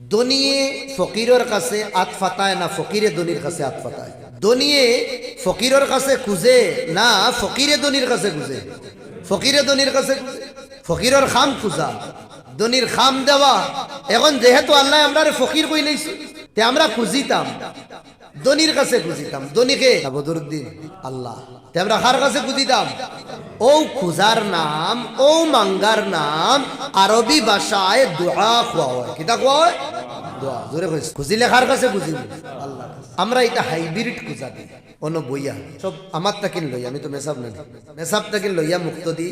দনিয়ে ফকিরের কাছে আত ফাতায় না ফকিরে দনির কাছে আত ফাতায়? দনিয়ে ফকিরের কাছে খুঁজে না ফকিরে দনির কাছে খুঁজে? ফকিরে দনির কাছে ফকিরর খাম খুঁজা। দনির খাম দেওয়া। এখন যেহেতু আল্লাহ আমরা ফকির কই নিয়েছি তে আমরা খুঁজিতাম। দনির কাছে খুঁজিতাম দনিকে বদরুদ্দিন আল্লাহ। তে আমরা কার কাছে খুঁজিতাম ও খুজার নাম, ও মাঙ্গার নাম, আরবি ভাষায় দোয়া খোয়া হয়। কিতা খোয়া হয়? দোয়া। জোরে খুঁজিলে কার কাছে আল্লাহ আমরা এটা হাইব্রিড খুঁজা দিই। অন্য বইয়া। সব আমার তাকিন লই আমি তো মেসাব নাই। মেসাব লইয়া মুক্ত দি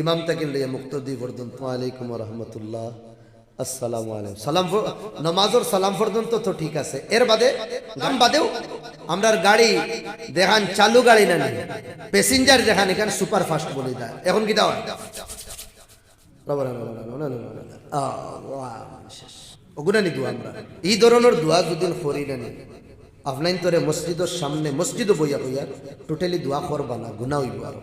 ইমাম তাকিন লইয়া মুক্ত দি পর্যন্ত ওয়ালাইকুম রহমতুল্লাহ। আসসালামু আলাইকুম। সালাম নমাজর সালাম পর্যন্ত তো ঠিক আছে। এর বাদে গান বাদেও আমরার গাড়ি দেখান, চালু গাড়ি না নি প্যাসেঞ্জার দেখান, এখানে সুপার ফাস্ট বলে দেয়। এখন কি দাও আপনার তোরে মসজিদের সামনে মসজিদও বইয়া বইয়া টোটালি দোয়া করবা না গুণা হইব আর।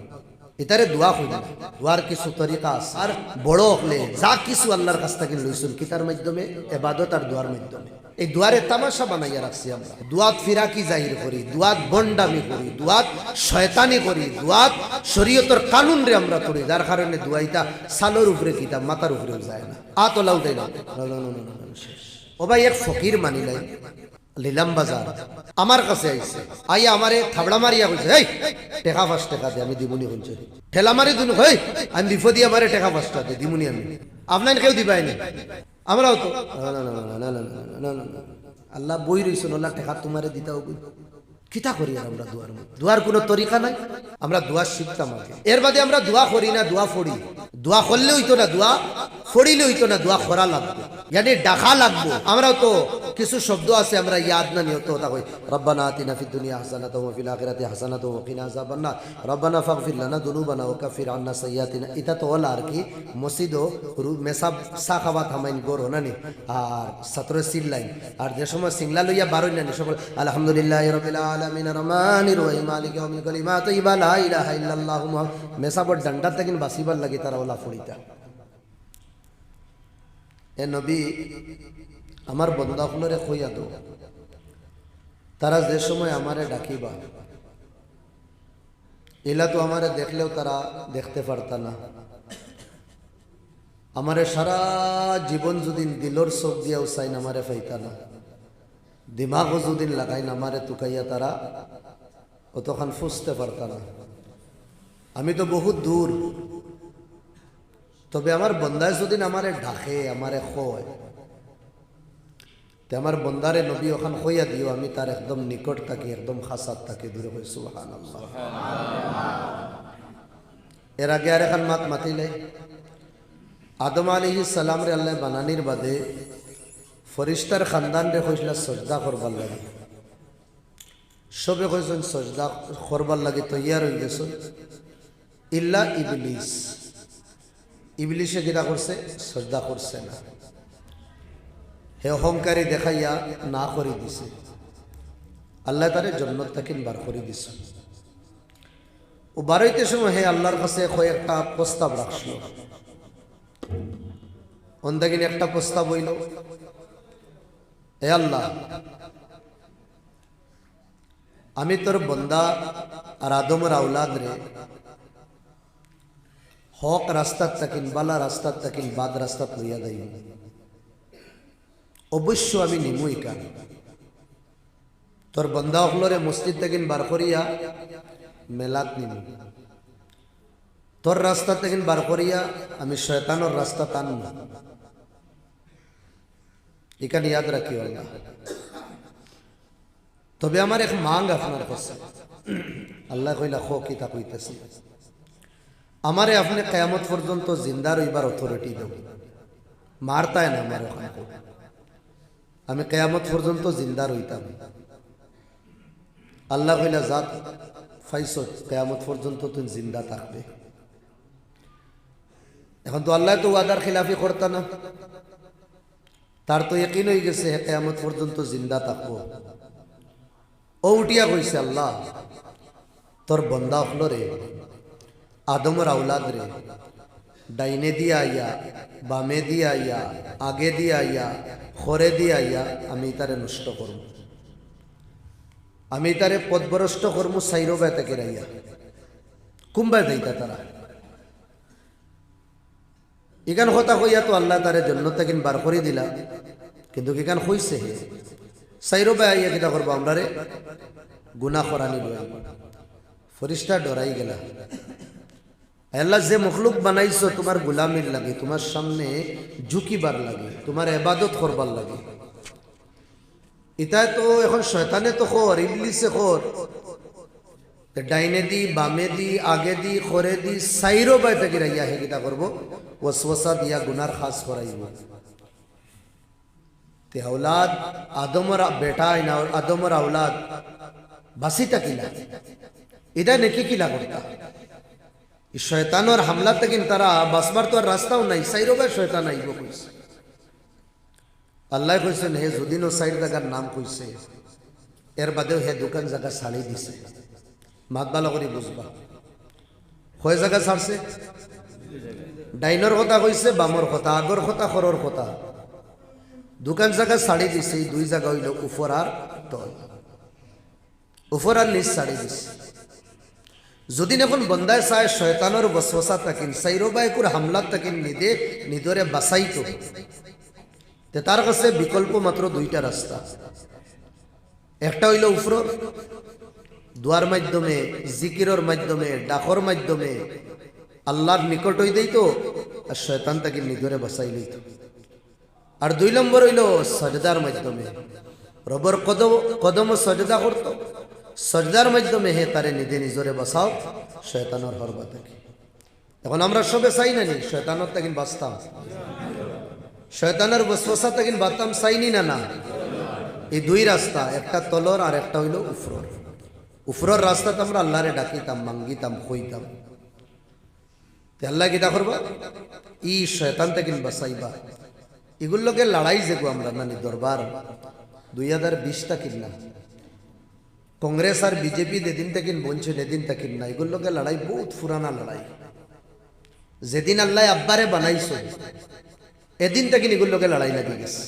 এটারে দোয়া হইব দোয়ার কিছু তরিকা আর বড় হলে যা কিছু আল্লাহর কাছ থেকে লইছুন, কিতার মাধ্যমে, এবাদত আর দোয়ার মাধ্যমে। এই দুয়ারে তামাশা বানাইয়া রাখছি আমরা। দুয়াত ফিরাকি জাহির করি, দুয়াত বন্ডামি করি, দুয়াত শয়তানি করি, দুয়াত শরীয়তর কানুন রে আমরা করি, যার কারণে দুয়াইটা সালোর উপরে, কিতাব মাথার উপরেও যায় না। আতলা উঠাই না। ও ভাই, এক ফকির মানি নাই লিলাম বাজার আমার কাছে আইছে আই আমারে থাবড়া মারিয়া কইছে এই টেকা পাঁচ দে আমি দিমুনি ঠেলা মারি দুন হই আমি বিপদি আমারে টেকা টাকা দে দিমুনি আমি আপনার কেউ দিবাইনি আমরাও তো না না না না না না আল্লাহ বই রইছেন না টেকা তোমারে দিতাও হবে কিতা করি আর আমরা দুয়ার? দুয়ার কোনো তরিকা নাই? আমরা দোয়া শিখতাম আগে এর বাদে আমরা দোয়া করি না, দোয়া ফড়ি। দোয়া করলে হইতো না দোয়া, ফড়িলে হইতো না দোয়া করা লাগবে। ইয়ানি ডাকা লাগবো। আমরাও তো কিছু শব্দ আছে, আমরা ইয়াদ না নিয়ত ওটা কই। রব্বানা আতিনা ফিদ দুনিয়া হাসানাতাও ওয়া ফিল আখিরাতি হাসানাতাও ওয়া কিনা আযাবান নার। রব্বানা ফাগফির লানা দুনুবানা ওয়া কাফির আন্না সাইয়্যাতিনা। এটা তো হল আর কি রু- মেসাব সা খাওয়া থামাইন গর নানি আর ছাত্র সিল্লাইন আর যে সময় সিংলা লইয়া বারোই নানি সকল আলহামদুলিল্লাহ রবিল আলামিন রহমানির রহিম। মালিক ইয়াউমিল কালিমা তাইয়্যিবা লা ইলাহা ইল্লাল্লাহ মুহাম্মদ মেসাবর ডান্ডা তাকিন বাসিবার লাগি তারা ওলা ফুড়িতা। এ নবী, আমার বন্দাফলরে কইয়া দো। তারা যে সময় আমারে ডাকিবা, এলা তো আমারে দেখলেও তারা দেখতে পারতা না। আমারে সারা জীবন যদি দিলর চোখ দিয়াও চাইন আমারে পাইতা না। দিমাগও যদি লাগাইন আমারে তুকাইয়া তারা, অতখান ফুসতে পারতা না। আমি তো বহুত দূর। তবে আমার বন্দায় যদি আমারে ডাকে, আমারে খয় তে আমার বন্দারে নবী ওখান হইয়া দিও, আমি তার একদম নিকট থাকি, একদম খাসাত থাকি, দূরে হই সুবহান এর আগে আর এখন মাত মাতিলে। আদম আলী সালাম রে আল্লাহ বানানির বাদে ফরিস্তার খানদান রে কইছিল সজদা করবার লাগে। সবে কইছেন সজদা করবার লাগে তৈয়ার হয়ে গেছে ইল্লা ইবলিস। ইবলিশে যেটা করছে, সজদা করছে না। হে অহংকারী দেখাইয়া না করে দিছে। আল্লাহ তারে জন্নত তাকিন বার করে দিছে। ও বারোইতে সময় হে আল্লাহর কাছে কয়েকটা প্রস্তাব রাখছিল অন্দাকিন একটা প্রস্তাব হইল হে আল্লাহ, আমি তোর বন্দা আর আদমের আউলাদ রে। হক রাস্তার তাকিন, বালা রাস্তার তাকিন, বাদ রাস্তাত লইয়া দেয় অবশ্য আমি নিমুই কান তোর বন্ধা হলরে মসজিদ থেকে বার করিয়া মেলাত নিমু। তোর রাস্তা থেকে বার করিয়া আমি শয়তানোর রাস্তা টানব। এখানে ইয়াদ রাখি আল্লাহ। তবে আমার এক মাং আপনার কাছে। আল্লাহ কইলা, খো কিতা কইতেছি আমারে আপনি কেয়ামত পর্যন্ত জিন্দা রইবার অথরিটি দেব মারতায় না আমার ওখানে? আমি কেয়ামত পর্যন্ত জিন্দা রইতাম। আল্লাহ কইলা, জাত, ফাইস, কেয়ামত পর্যন্ত তুমি জিন্দা থাকবে। এখন তো আল্লাহ তো ওয়াদার খিলাফি করতা না। তার তো একই হয়ে গেছে, হে কেয়ামত পর্যন্ত জিন্দা থাকব। ও উঠিয়া কইছে, আল্লাহ, তোর বন্দা হলো রে, আদমর আউলাদ রে। ডাইনে দিয়ে আইয়া, বামে দিয়ে আইয়া, আগে দিয়ে আইয়া খরে দিয়ে আইয়া আমি তারে নষ্ট করব। আমি তারে পদভরষ্ট করব সাইরো বেতাকে রাইয়া কুম্বায় দেইতা তারা। ইখান কথা কইয়া তো আল্লাহ তারে জন্য তাকিন বার করে দিলা। কিন্তু ইখান হইছে হে। সাইরো আইয়া কিটা করব আমরা রে? গুনা করানি লই ফরিস্তা ডরাই গেলা। আল্লাহ, যে মখলুক বানাইছো, তোমার গুলামির লাগে, তোমার সামনে ঝুঁকিবার লাগে, তোমার এবাদত করবার লাগে। ইতায় তো এখন শয়তানে তো খর, ইবলিসে খর। তে ডাইনে দি, বামে দি, আগে দি, খরে দি, সাইরো বাই থেকে রাইয়া হে কিতা করব। ওসওসা দিয়া গুনার খাস করাইব। তে আওলাদ, আদমর বেটা আইনা, আদমর আওলাদ, বাসিটা কিলা? এটা নাকি কিলা করতা? শয়তানোর হামলা থেকে তারা বাসবার তো আর রাস্তাও নাই, সাইরো বাই শয়তান আইব কইছে। আল্লাহ কইছেন, হে যদিনও সাইড জায়গার নাম কইছে। এর বাদেও হে দোকান জায়গা ছাড়ি দিছে। মাত ভালো করে বুঝবা হয়ে জায়গা ছাড়ছে ডাইনর কথা কইছে বামর কথা আগর কথা খরর কথা। দোকান জায়গা ছাড়ি দিছে, এই দুই জায়গা হইল উপর আর তল। উপর আর নিচ ছাড়ি দিছে। যদি এখন বন্দায় চায় শয়তানোর বসবসা থাকিন সাইরোবাইকুর হামলাত থাকিন নিদে নিদরে বাসাইতো তে। তার কাছে বিকল্প মাত্র দুইটা রাস্তা একটা হইল উফরর দুয়ার মাধ্যমে, জিকিরর মাধ্যমে, ডাকর মাধ্যমে, আল্লাহর নিকট হই দেই তো, আর শয়তান তাকে নিধরে বসাই লইত আর দুই নম্বর হইল সজদার মাধ্যমে। রবর কদম কদম সজদা করত। সজদার মাধ্যমে হে তারে নিধে নিজরে বসাও, শয়তানোর হরবা থেকে এখন আমরা সবে চাই না নি, শয়তানোর তাকে বাঁচতাম। শয়তানের বসবসা থেকে বাতাম চাইনি না না? এই দুই রাস্তা, একটা তলর আর একটা হইল উফরর। উফরর রাস্তাতে আমরা আল্লাহরে ডাকিতাম, মাঙ্গিতাম কইতাম তে আল্লাহ কিতা করবা? ই শয়তান থেকে বাসাইবা এগুলোকে লড়াই যেগো আমরা, নানি দরবার। দুই হাজার বিশটা কিনলা কংগ্রেস আর বিজেপি যেদিন থেকে বলছে এদিন থেকে না। এগুলোকে লড়াই বহুত পুরানা লড়াই। যেদিন আল্লাহ আব্বারে বানাইছো, এদিন থেকে এগুলোকে লড়াই লাগি গেছে।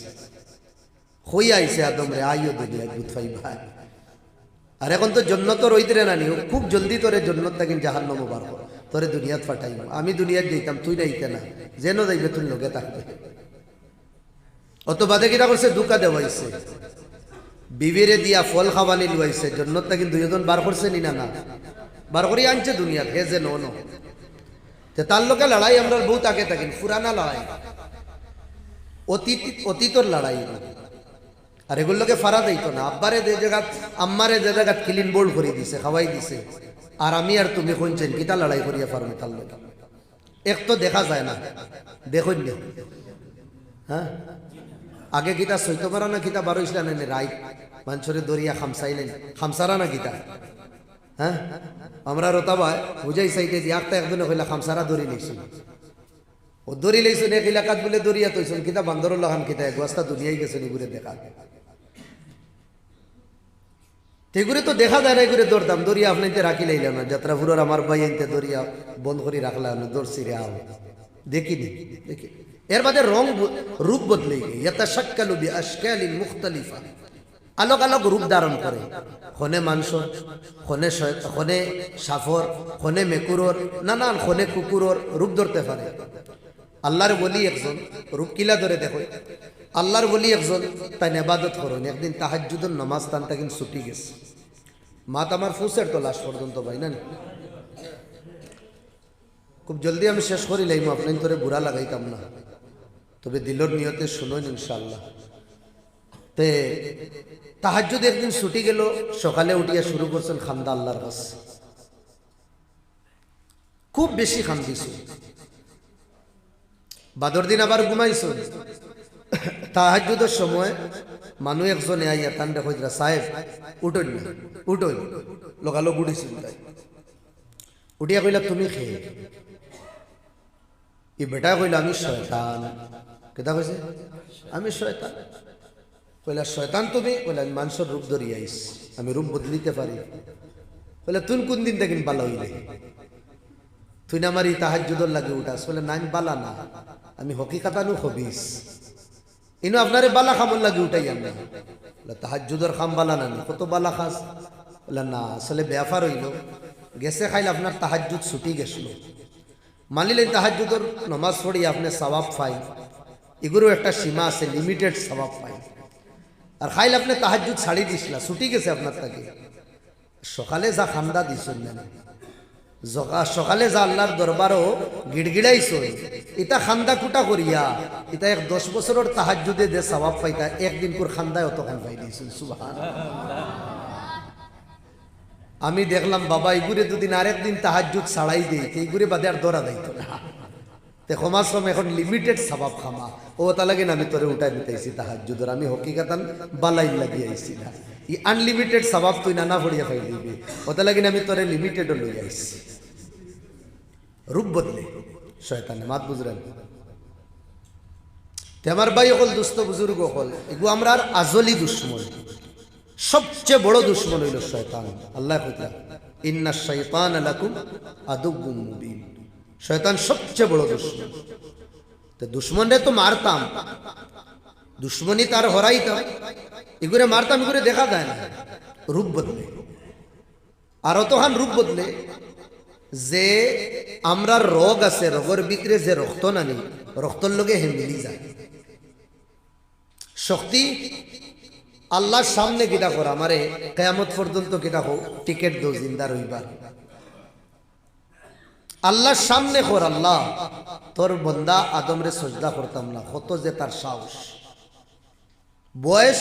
হই আইছে আদম রে, আইও দুনিয়া গুথাই ভাই আর এখন তো জন্নত রইতে না নি খুব জলদি তোরে জন্নত তাকিন জাহান্ন বার কর তোরে দুনিয়াত ফাটাইব আমি দুনিয়াত যেতাম তুই নাইতে না। যেন যাইবে তুই লোকে থাকবে। অত বাদে কিটা করছে, দুকা দেওয়াইছে বিবিরে দিয়া ফল খাওয়ানি লুয়াইছে, জন্নত তাকিন দুইজন বার করছে নি না না? বার করি আনছে দুনিয়াত, হে যে নো তে তার লোকে লড়াই আমরা বহুত আগে থাকিন পুরানা লড়াই। অতীত, অতীতর লড়াই। আর এগুলোকে ফারা দিত না। আব্বারে যে জায়গাত আম্মারে যে জায়গাত ক্লিন বোল্ড করে দিছে, খাওয়াই দিছে। আর আমি আর তুমি শুনছেন কিতা লড়াই করিয়া পারবে তার এক তো দেখা যায় না। দেখুন হ্যাঁ? আগে কিতা সৈত মারা না কিতা বারো ইসলাম এনে রাই মানুষরে দরিয়া খামসাইলেন। খামসারা না কিতা? হ্যাঁ? আমরা রতাবায়, বুঝাই সাইতে যে একটা একজনে কইলা খামসারা দরি নিছি ও দরি লইছুন, এক এলাকাত বলে দরিয়া তৈছুন কিতা বান্দরুল লাহান কিতা এক বস্তা দুনিয়াই গেছেন, এগুলো দেখা। এগুলো তো দেখা যায় না, এগুলো দৌড়তাম দরিয়া আপনাইতে রাখি লাইলাম না। যাত্রাপুরের আমার ভাই আনতে দরিয়া বন্ধ করে রাখলাম দৌড়ছি রে আও। দেখিনি দেখি। এর বাদে রং রূপ বদলে গিয়ে মুখতালিফা। আলোক আলোক রূপ ধারণ করে। খনে মাংস, খনে খনে সাফর, খনে মেকুরর, নানান খনে কুকুরর রূপ ধরতে পারে। আল্লাহর বলি একজন, রূপ কিলা ধরে দেখো। আল্লাহর বলি একজন তাই নেবাদত করুন। একদিন তাহাজুদুর নমাজ তান তাকিন ছুটি গেছে। মাত আমার ফুসের তো লাশ পর্যন্ত ভাই, না খুব জলদি আমি শেষ করি লাইম আপনার তোরে বুড়া লাগাইতাম না। তবে দিলর নিয়তে শুনুন ইনশাল্লাহ তে তাহাজুদ একদিন ছুটি গেল, সকালে উঠিয়া শুরু করছেন খান্দা আল্লাহর কাছে। খুব বেশি খান্দিছে। বাদর দিন আবার ঘুমাইছো। তাহাজুদের সময় মানুষ একজনে আইয়া তান দেখো সাহেব, উঠোন না, উঠোন। লগালগ উঠিছিল উঠিয়া কইলা, তুমি খেয়ে ই বেটা কইলা, আমি শয়তান। কেটা কইছে? আমি শয়তান। কইলা, শয়তান তুমি? কইলা, আমি মানুষের রূপ ধরি আইস আমি রূপ বদলিতে পারি। কইলা তুই কোন দিন দেখিন ভালো হইলে? তুই না আমার এই তাহাজুদর লাগে উঠাস। বলে নাইন বালা না। আমি হকি হকিকাতানু হবিস। ইনো আপনারে বালা খামর লাগে উঠাই আমি তাহাজুদর খাম বালা না কত বালা খাস? বলে, না, আসলে ব্যাপার হইল। গেছে খাইলে আপনার তাহাজুদ ছুটি গেছিল। মানিলেন তাহাজুদর নমাজ পড়ি আপনি সবাব পাই এগুলো একটা সীমা আছে লিমিটেড সবাব পাই আর খাইল আপনি তাহাজুদ ছাড়ি দিছিলা ছুটি গেছে আপনার তাকে। সকালে যা খান্দা দিছেন সকালে যা আল্লাহর দরবারও গিড়গিড়াইছ ইটা খান্দা কুটা করিয়া এটা এক দশ বছরের তাহাজুদে দে সবাব পাইতা, একদিন করে খান্দায় অত খান পাই দিয়েছিল আমি দেখলাম, বাবা এগুরে দুদিন আরেকদিন তাহাজুদ ছাড়াই দিই এইগুরে বাদে আর দরা দাইতো না। তে সময় এখন লিমিটেড সবাব খামা ও তা লাগে না, আমি তোরে উঠাই দিতেছি তাহাজুদর আমি হকিকাতান বালাই লাগিয়ে আইছি না। ই আনলিমিটেড সবাব তুই নানা ফড়িয়া ফাই দিবি। ওটা লাগে আমি তোরে লিমিটেডও লই আইছি। রূপ বদলে। শয়তানে মাত বুঝলেন তে আমার ভাই অকল দুস্থ বুজুর্গ অকল এগু আমরা আর আজলি দুশ্মন। সবচেয়ে বড় দুশ্মন হইল শয়তান। আল্লাহ ইন্না শৈতান লাকুম আদুব্বুম মুবিন। শয়তান সবচেয়ে বড় দুশ্মন। তো দুশ্মনরে তো মারতাম, দুশ্মনী তার হরাইতাম এগুলো মারতাম এগুলো দেখা যায় না। রূপ বদলে। আর অতখান রূপ বদলে যে আমরা রোগ আছে, রোগের ভিতরে যে রক্ত নানি রক্তর লগে হে মিলি যায়। শক্তি আল্লাহর সামনে কিটা করা আমারে কেয়ামত পর্যন্ত কিটা হোক টিকেট দো জিন্দা রইবার আল্লাহর সামনে কর আল্লাহ তোর বন্দা আদমরে সজদা করতাম না, কত যে তার সাহস। বয়স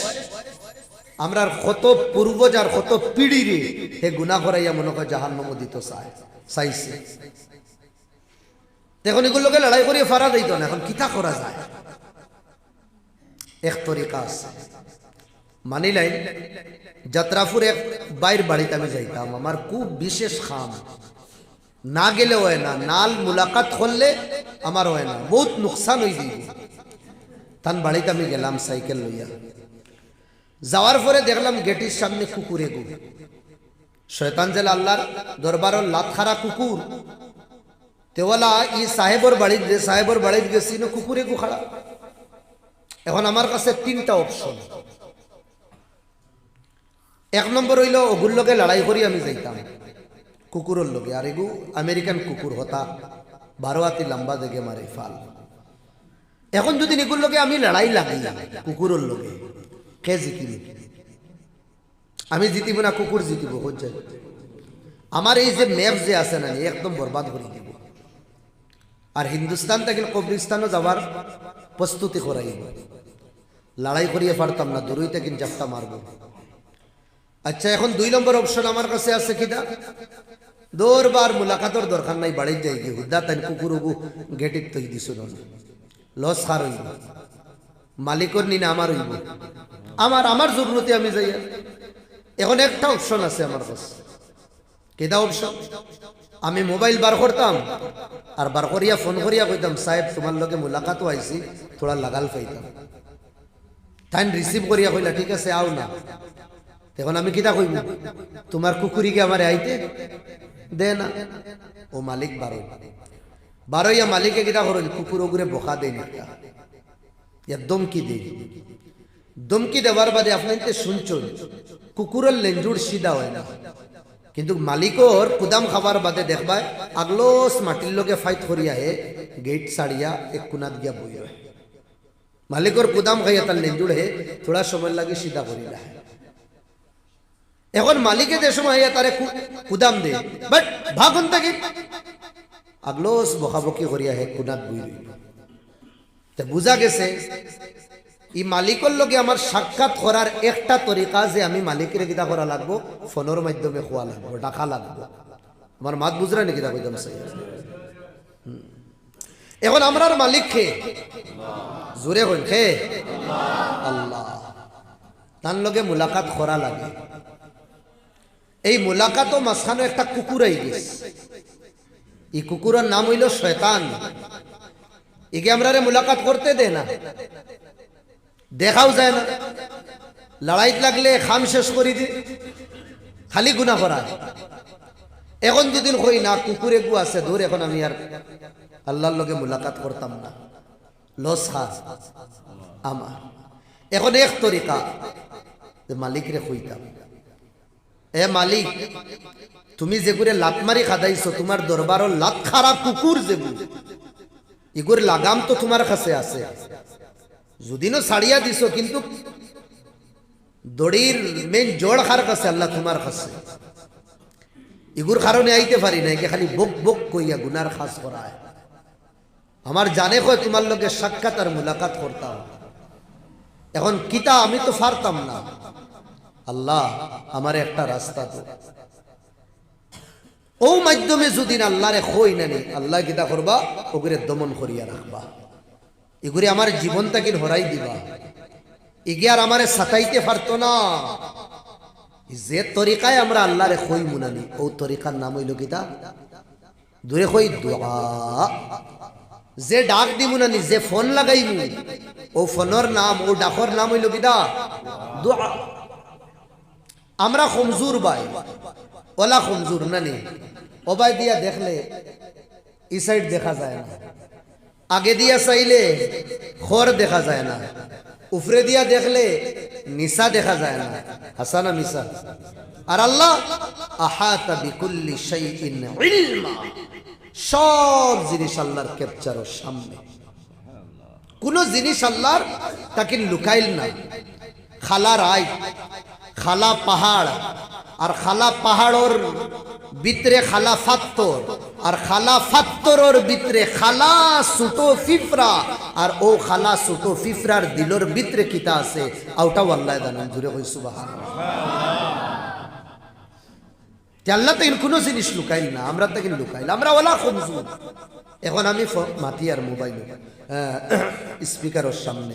আমরা কত পূর্বজ আর কত পিড়ি রে হে গুণা করাইয়া মনে করে জাহান দিত চায় চাইছে এখন এগুলোকে লড়াই করিয়ে ফারা দিত না, এখন কিতা করা যায়? এক তরিকা আছে। মানিলাই যাত্রাপুর এক বাইর বাড়িতে আমি যাইতাম, আমার খুব বিশেষ খাম। না গেলে হয় না, নাল মুলাকাত করলে আমার হয় না, বহুত নুকসান হয়ে দিব তান বাড়িতে আমি গেলাম সাইকেল লইয়া। যাওয়ার পরে দেখলাম গেটির সামনে কুকুরে গু শয়তান আল্লাহর দরবারর লাতখারা কুকুর। তেওলা ই সাহেবর বাড়িত সাহেবর বাড়িত গেছি না কুকুরে গু খাড়া। এখন আমার কাছে তিনটা অপশন এক নম্বর হইল, ওগুর লগে লড়াই করি আমি যাইতাম। কুকুরের লগে। আর এগু, আমেরিকান কুকুর হতা বারো হাতি লম্বা দেখে মারে ফাল। এখন যদি এগুর লগে আমি লড়াই লাগাই, কুকুরের লগে। কে জিতিব আমি জিতিব না কুকুর জিতিব হচ্ছে আমার এই যে ম্যাপ যে আছে না একদম বরবাদ করে দিব। আর হিন্দুস্তান থেকে কবরিস্তানও যাওয়ার প্রস্তুতি করাইব লড়াই করিয়ে পারতাম না দূরইতে কিন্তু জাপটা মারব। আচ্ছা এখন দুই নম্বর অপশন আমার কাছে আছে কিনা? দৌড়বার মুলাকাতর দরকার নাই বাড়ি যাই গিয়ে হুদ্দা তাই কুকুর উগু গেটিত তৈ দিছ লস হার হইব মালিকর নিনা আমার হইব। আমার আমার জরুরতে আমি যাই এখন একটা অপশন আছে আমার কাছে। কেটা অপশন আমি মোবাইল বার করতাম আর বার করিয়া ফোন করিয়া কইতাম সাহেব তোমার লগে মুলাকাতও আইছি থোড়া লাগাল পাইতাম। তাই রিসিভ করিয়া কইলা, ঠিক আছে, আও না। তখন আমি কিতা কইব তোমার কুকুরিকে আমার আইতে, দে না। ও মালিক বারো বারোইয়া মালিকে কিতা করল কুকুর ওগুরে বোকা দেয় না দমকি দেই দমকি দেওয়ার বাদে শুনছেন কুকুরের লেঞ্জুর হয় না কিন্তু মালিকর কুদাম খাবার বাদে দেখবা আগলোস মাটির লোকে ফাইট করিয়া হে গেট সারিয়া এক কুনাত গিয়া বই রয় মালিকর কুদাম খাইয়া তার লেঞ্জুর হে থোড়া সময় লাগে সিধা করিলা এখন মালিকে যে সময় হইয়া তারে কুদাম দে বাট ভাগুন থেকে আগলোস বকাবকি করিয়া হে কুনাত বই রইল তা বুঝা গেছে, ই মালিকর লগে আমার সাক্ষাৎ করার একটা তরিকা যে আমি মালিকের কিতা করা লাগবো ফোনের মাধ্যমে খোয়া লাগবো, ডাকা লাগবো। আমার মাত বুঝরা নাকি তা কইতাম এখন আমরার মালিক খে জোরে হইল খে আল্লাহ। তার লগে মুলাকাত করা লাগে। এই মুলাকাতও মাঝখানে একটা কুকুর আই গেছে। এই কুকুরের নাম হইল শয়তান। একে আমরা মুলাকাত করতে দে না, দেখাও যায় না। লড়াইত লাগলে খাম শেষ করি দি, খালি গুণা করা। এখন দুদিন কই না, কুকুরে গু আছে, দূর এখন আমি আর আল্লাহর লগে মুলাকাত করতাম না। লস খাস আমার। এখন এক তরিকা মালিকরে কইতাম, এ মালিক, তুমি যেগুরে লাত মারি খাদাইছো, তোমার দরবারও লাত খারা কুকুর যেগুলো এগুর লাগাম তো তোমার কাছে আছে। যদিনও ছাড়িয়া দিছো, কিন্তু দড়ির মেন জোড় খার কাছে আল্লাহ তোমার কাছে। এগুর কারণে আইতে পারি না একে খালি বক বক কইয়া গুনার খাস করায়। আমার জানে কয় তোমার লগে সাক্ষাৎ আর মুলাকাত করতাম। এখন কিতা আমি তো পারতাম না। আল্লাহ আমার একটা রাস্তা তো ও মাধ্যমে যদি আল্লাহরে খই নানি আল্লাহ কিতা করবা? ওগুরে দমন করিয়া রাখবা। এগুলি আমার জীবনটাকে হরাই দিবা। এগে আর আমারে সাতাইতে পারতো না। যে তরিকায় আমরা আল্লাহরে খই মুনানি ও তরিকার নাম হইল কিতা দূরে কই, দোয়া। যে ডাক দিমু নানি যে ফোন লাগাইমু, ও ফোনের নাম, ও ডাকর নাম হইল কিতা আমরা কমজোর ভাই। ওলা কমজোর নানি। ওবাই দিয়া দেখলে ই সাইড দেখা যায় না। আগে দিয়া চাইলে খর দেখা যায় না। উফরে দিয়া দেখলে নিসা দেখা যায় না। হাসানা মিসা আর আল্লাহ, আহাতা বিকুল্লি শাইইন ইলমা। সব জিনিস আল্লাহর ক্যাপচারের সামনে। কোন জিনিস আল্লাহর তাকে লুকাইল না। খালা রায়, খালা পাহাড় আর খালা পাহাড়র ভিতরে খালা ফাত্তর, আর খালা ফাত্তরর ভিতরে খালা সুটো ফিফরা, আর ও খালা সুটো ফিফরার দিলর ভিতরে কিতা আছে? আউটাও আল্লাহ জানান জুড়ে কই সুবাহান আল্লাহ তো কোনো জিনিস লুকাইল না, আমরা তো কিন্তু লুকাইল, আমরা ওলা কমজুর এখন আমি মাতি আর মোবাইল স্পিকারের সামনে।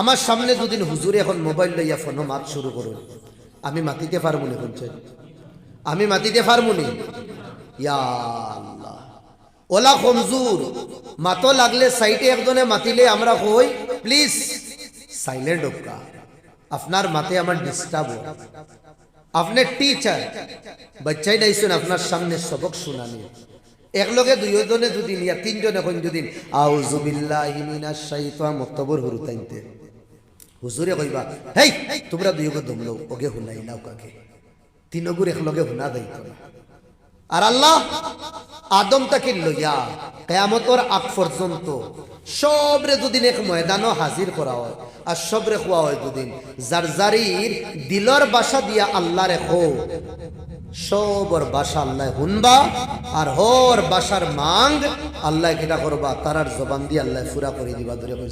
আমার সামনে দুদিন হুজুরে এখন মোবাইল লইয়া ফোনও মাত শুরু করুন আমি মাতিতে পারব না বলছেন আমি মাতিতে পারব নি ওলা কমজুর মাতো লাগলে সাইটে একজনে মাতিলে আমরা কই, প্লিজ, সাইলেন্ট হোকা আপনার মাতে আমার ডিস্টার্ব আপনি টিচার। বাচ্চাই নাইছেন আপনার সামনে সবক শুনানি। একলগে দুইজনে দুদিন ইয়া তিনজনে কোন দুদিন আউজুবিল্লাহি মুক্তবর হুরু তাইতে হুজুরে কইবা, হেই, তোমরা দুইগো দমলো, ওগে হুনাই নাও কাকে? তিনগুর একলগে হুনা দাইতো না। আর আল্লাহ আদম তাকে লইয়া কেয়ামতর আগ পর্যন্ত সবরে দুদিন এক ময়দানও হাজির করা হয়, আর সবরে খোয়া হয় দুদিন। যার জারির দিলর বাসা দিয়া আল্লাহ রে খো সবর বাসা আল্লাহ হুনবা, আর হর বাসার মাং আল্লাহ কেটা করবা, তারার জবান দিয়ে আল্লাহ ফুরা করে দিবা, ধরে কই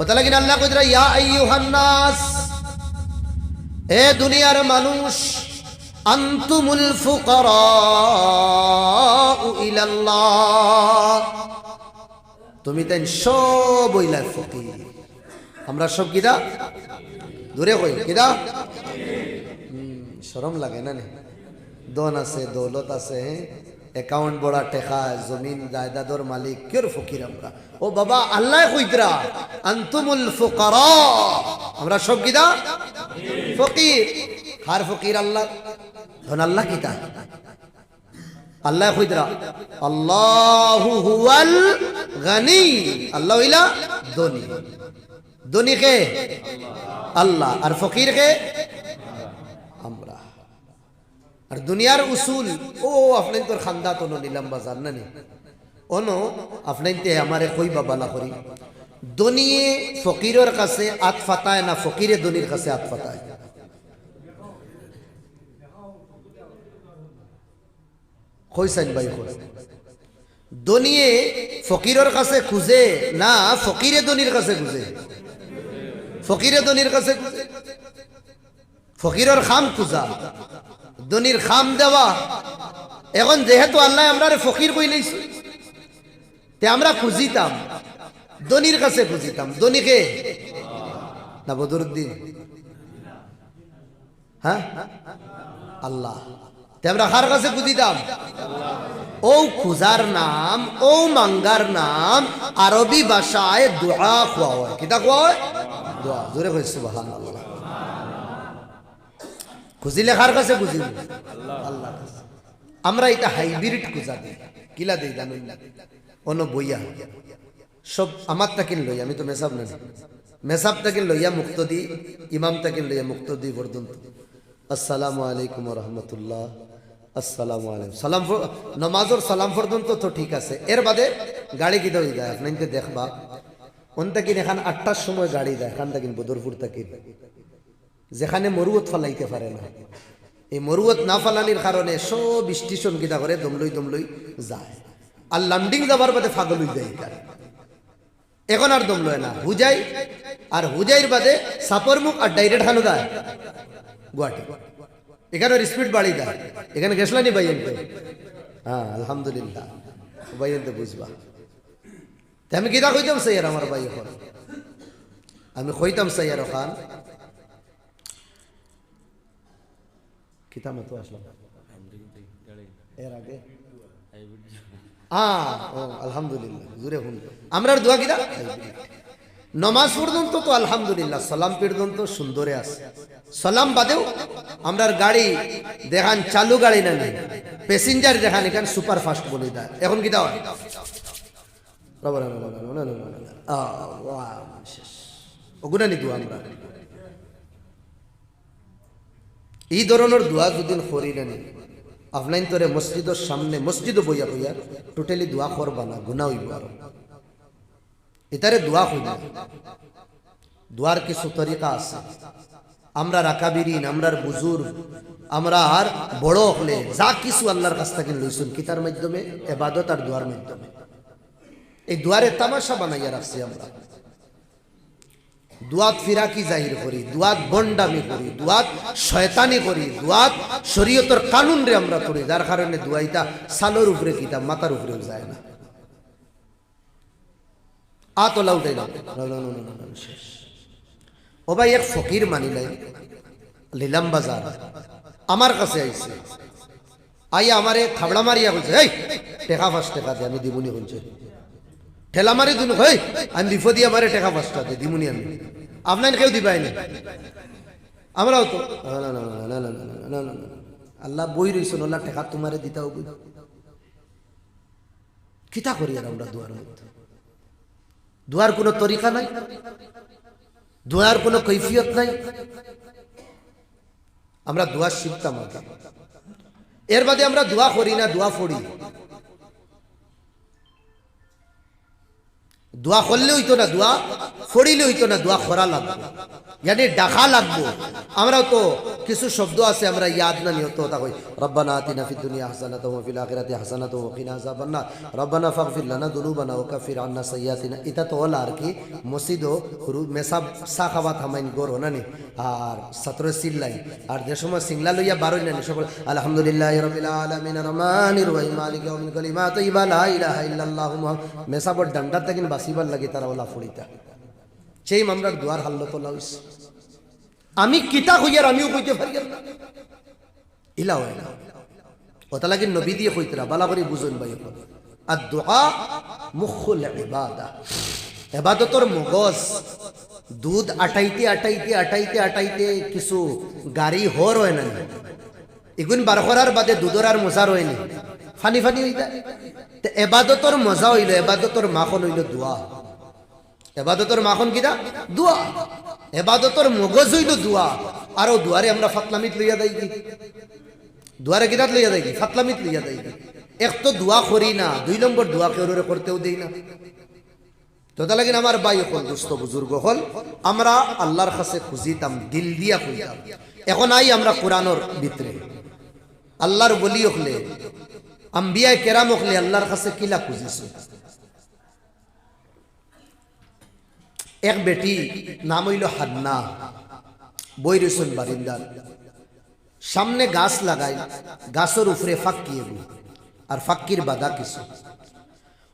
ওটা লাগিন আল্লাহ কইরা ইয়া আইয়ুহান নাস এ দুনিয়ার মানুষ, আন্তুমুল ফুকারা ইলাল্লাহ। তুমি তাই সব ওইলা ফকির। আমরা সব কিদা দূরে কই কিদা শরম লাগে না দন আছে, দৌলত আছে অ্যাকাউন্ট বড়া টেকা, জমিন জায়দাদর মালিক, কের ফকির আমরা? ও বাবা, আল্লাহ কইতরা আন্তুমুল ফুকারা। আমরা সব কিদা ফকির। কার ফকির আল্লাহ? ধন আল্লাহ কিতা আল্লাহ কইতরা আল্লাহু হুয়াল গানি। আল্লাহ হইলা ধনী। ধনী কে? আল্লাহ। আর ফকির কে? আর দুনিয়ার উসুল, ও আপনার তোর খান্দা তো নিলাম বাজার না নি? অনো আপনাইতে আমারে কই বাবালা করি? দনিয়ে ফকিরের কাছে আত ফাতায় না ফকিরে দনির কাছে আত ফাতায়? কইসাইন ভাই কই? দনিয়ে ফকিরের কাছে খুঁজে না ফকিরে দনির কাছে খুঁজে? ফকিরে দনির কাছে খুঁজে? ফকিরের খাম খুঁজা? দনির খাম দেওয়া। এখন যেহেতু আল্লাহ আমরা ফকির কই লইছি, তে আমরা খুঁজিতাম। দনির কাছে খুঁজিতাম। দনিকে না বদরুদ্দিন। হ্যাঁ? আল্লাহ। তে আমরা কার কাছে খুঁজিতাম? ও খুজার নাম, ও মাঙ্গার নাম, আরবি ভাষায় দোয়া খোয়া হয়। কিতা খোয়া হয়? দোয়া। জোরে কই সুবহানাল্লাহ। খুঁজিলে কার কাছে বুঝিব আল্লাহ আমরা এটা হাইব্রিড খুঁজা দিই, কিলা দিই জানেন না। অন্য বইয়া। সব আমার তাকিন লই আমি তো মেসাব না। মেসাব তাকিন লইয়া মুক্ত দি, ইমাম তাকিন লইয়া মুক্ত দি পর্যন্ত। আসসালামু আলাইকুম রহমতুল্লাহ আসসালামু আলাইকুম। সালাম নমাজর সালাম পর্যন্ত তো ঠিক আছে। এর বাদে গাড়ি কিতে হয়ে যায় আপনাকে দেখবা। অন তাকিন এখান আটটার সময় গাড়ি যায়, এখান তাকিন বদরপুর তাকিন। যেখানে মরুয়ত ফালাইতে পারে না। এই মরুয়ত না ফালানির কারণে সব স্টেশন কিতা করে দমলই দমলই যায়। আর লান্ডিং যাবার বাদে ফাগল যায় তার। এখন আর দম না, হুজাই আর হুজাইর বাদে সাপর মুখ আর ডাইরেক্ট খানো দেয় গুয়াহাটি এখানে স্পিড বাড়ি দেয় এখানে গেছলা নি বাইনতে হ্যাঁ আলহামদুলিল্লাহ। বুঝবা তে আমি কিতা কইতাম সাইয়ার আমার ভাই এখন? আমি কইতাম সাইয়ার খান। কিতা মতো আসলাম এর আগে হ্যাঁ আলহামদুলিল্লাহ জুড়ে হুন আমরার দোয়া কিরা নমাজ পর্যন্ত তো আলহামদুলিল্লাহ সালাম পর্যন্ত সুন্দরে আছে সালাম বাদেও আমরার গাড়ি দেখান চালু গাড়ি না নেই প্যাসেঞ্জার দেখান এখান সুপার ফাস্ট বলে দেয় এখন কিতা হয় রবা, রবা, রবা, রবা, রবা, রবা, রবা। আহ, ওয়া, শেষ। ওগুলা নি দোয়া আমরা এই ধরনের দোয়া যদি করি না, আপনার তোরে মসজিদের সামনে মসজিদ বইয়া বইয়া টোটালি দোয়া করবা না গুণা হইব আর। এটারে দোয়া হইব দোয়ার কিছু তরিকা আছে। আমরা রাকাবিরিন, আমরার বুজুর্গ, আমরা আর বড় হলে যা কিছু আল্লাহর কাছ থেকে লইছুন কিতার মাধ্যমে, এবাদত আর দোয়ার মাধ্যমে। এই দুয়ারে তামাশা বানাইয়া রাখছি আমরা। দুয়াত ফিরাকি জাহির করি, দুয়াত বন্ডামি করি, দুয়াত শয়তানি করি, দুয়াত শরীয়তর কানুন রে আমরা করি যার কারণে দুয়াইটা সালোর উপরে কিতাব মাথার উপরেও যায় না। আ উঠে না। শেষ। ও ভাই, এক ফকির মানি নাই, লিলাম বাজার। আমার কাছে আইছে। আইয়া আমারে থাবড়া মারিয়া বলছে এই টেকা পাঁচ টাকা দে, আমি দিবুনি বলছে। ঠেলা মারি দিন হই আমি বিপদ দিয়ে মারে টেকা পাঁচটা দিই দিমুনি আমি আপনার কেউ দিবাই না আমরাও তো আল্লাহ বই রইছ আল্লাহ টেকা তোমারে দিতাও বুঝ কিতা করি আর আমরা দুয়ার মধ্যে দুয়ার কোনো তরিকা নাই দুয়ার কোনো কৈফিয়ত নাই আমরা দোয়া শিখতাম এর বাদে আমরা দোয়া করি না দোয়া ফড়ি দোয়া করলে হইতো না দোয়া, ফড়িলে হইতো না দোয়া, খরা লাগবে। জানি ডাকা লাগবো। আমরাও তো কিছু শব্দ আছে, আমরা ইয়াদ না নিহত হতা কই। রব্বানা আতিনা ফিদ দুনিয়া হাসানাতাও ওয়া ফিল আখিরাতি হাসানাতাও ওয়া কিনা আযাবান নার। রব্বানা ফাগফির লানা দুনুবানা ওয়া কাফির আন্না সাইয়্যাতিনা এটা তো হল আর কি মসজিদও রু মেসাব সা খাওয়া থামাইন গর নানি আর সতরে সিল্লাই। আর যে সময় সিংলা লইয়া বারোই নানি সকল আলহামদুলিল্লাহ রবিল আলামিন রহমানির রহিম, মালিক ইয়াউমিল কালিমা, তাইয়্যিবা, লা ইলাহা ইল্লাল্লাহু মেসাবর ডান্ডা তাকিন বাসিবার লাগি তারা ওলা ফুড়িতা। সেই মামলার দুয়ার হাল্ল তোলা হইছে আমি কিতা হইয়ার আমিও কইতে পারি ইলা হয় না। ওটা লাগে নবী দিয়ে কইতরা, বালা করে বুঝুন ভাই আর দোয়া মুখুল ইবাদা। এবাদতর মগজ। দুধ আটাইতে আটাইতে আটাইতে আটাইতে কিছু গাড়ি হর হয় না এগুন বার করার বাদে দুধর আর মজার হয়নি ফানি ফানি হয়ে যায় তে এবাদতর মজা হইল, এবাদতর মাখন হইল দোয়া। এবাদতর মাখন কিনা দোয়া। এবাদতর মগজ হইল দোয়া। আরও দুয়ারে আমরা ফাতলামিত লইয়া দেই কি? দুয়ারে কিতাত লইয়া দেই কি? ফাতলামিত লইয়া দেই কি? এক তো দোয়া করি না, দুই নম্বর দোয়া কেউ করতেও দেই না। তো তা লাগিন আমার বাই হল, দুস্থ বুজুর্গ হল, আমরা আল্লাহর কাছে খুঁজিতাম, দিল দিয়া খুঁজিতাম। এখন আই আমরা কোরআনর ভিতরে। আল্লাহর বলি হলে আম্বিয়ায় কেরাম হলে আল্লাহর কাছে কিলা খুঁজিছে? এক বেটি, নাম হইল হান্না, বই রসুন বারিন্দার। সামনে গাছ লাগাই গাছের উপরে ফাঁকি এগুলো আর ফাঁকির বাদা কিছু?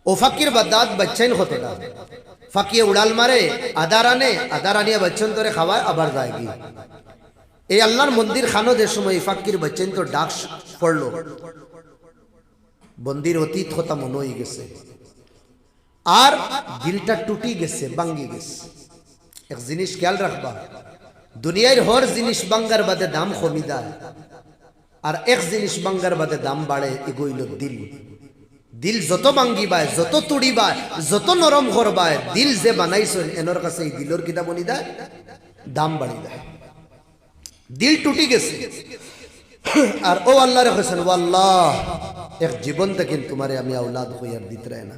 ও ফাঁকির বাদাত বাচ্চাইন হতে না। ফাঁকিয়ে উড়াল মারে, আদার আনে, আদার আনিয়ে বাচ্চন ধরে খাওয়ায়, আবার যায় গিয়ে। এই আল্লাহর মন্দির খানো যে সময় ফাঁকির বাচ্চাইন তো ডাক পড়ল। বন্দির অতীত হতা মনে হয়ে গেছে। আর দিলটা টুটি গেছে বাঙ্গি গেছে। এক জিনিস খেয়াল রাখবা, দুনিয়ার হর জিনিস বাঙ্গার বাদে দাম কমি দেয় আর এক জিনিস বাঙ্গার বাদে দাম বাড়ে এগোইল দিল। দিল যত বাঙ্গি বায় যত তুড়ি বায় যত নরম করবায়, দিল যে বানাইছেন, এনর কাছে এই দিলর কিতা বনি দেয়? দাম বাড়ি দেয়। দিল টুটি গেছে। আর ও আল্লাহ রেখেছেন ও আল্লাহ এক জীবন থেকে তোমারে আমি আউলাদ হইয়ার দিতে না